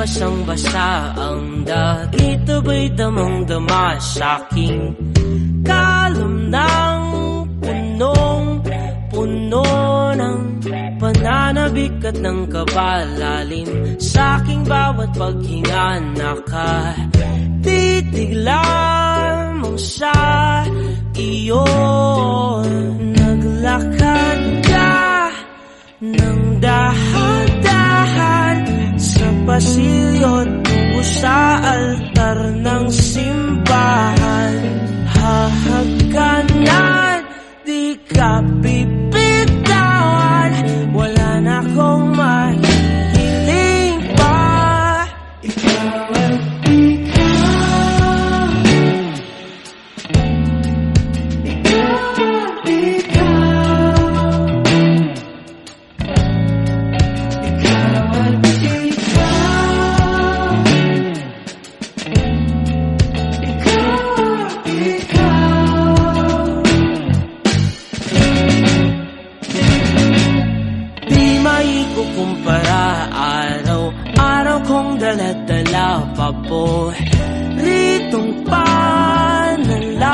ang dagito ba'y damang-dama sa'king kalam ng punong puno ng pananabik at ng kabalalim? Sa'king bawat paghinga nakatitig lamang sa iyo Naglakad ka ng dahan-dahan sa pasilyo sa altar ng simbahan. Hahagkanan, di ka Araw-araw. Kong daladala pa po Ritong panalangin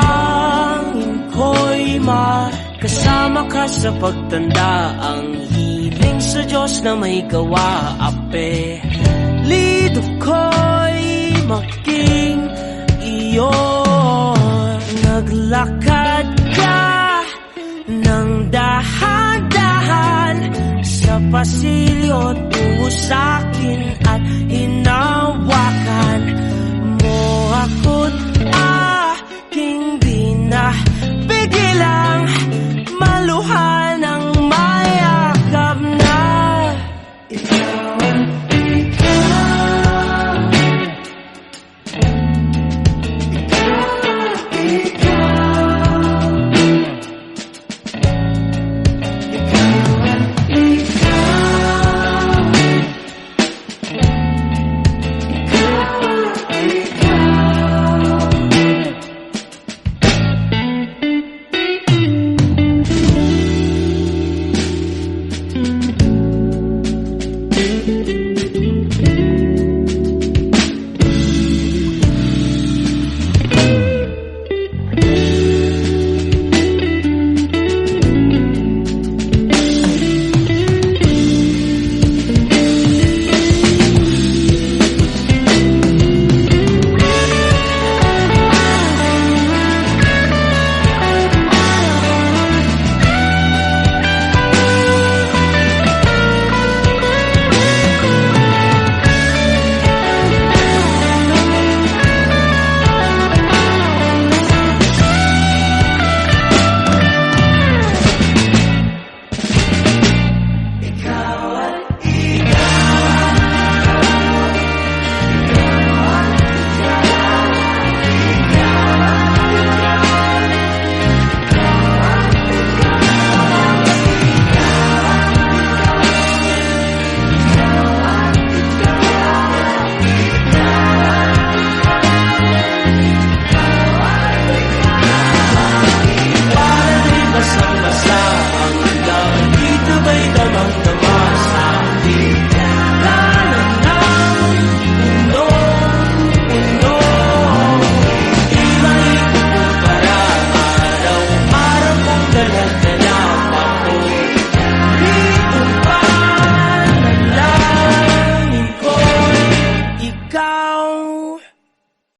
ko'y makasama ka sa pagtanda. Ang hiling sa Diyos na may gawa Ape, lido ko'y maging iyo Naglakad ka ng sa pasilyo tungo sa'kin at hinawakan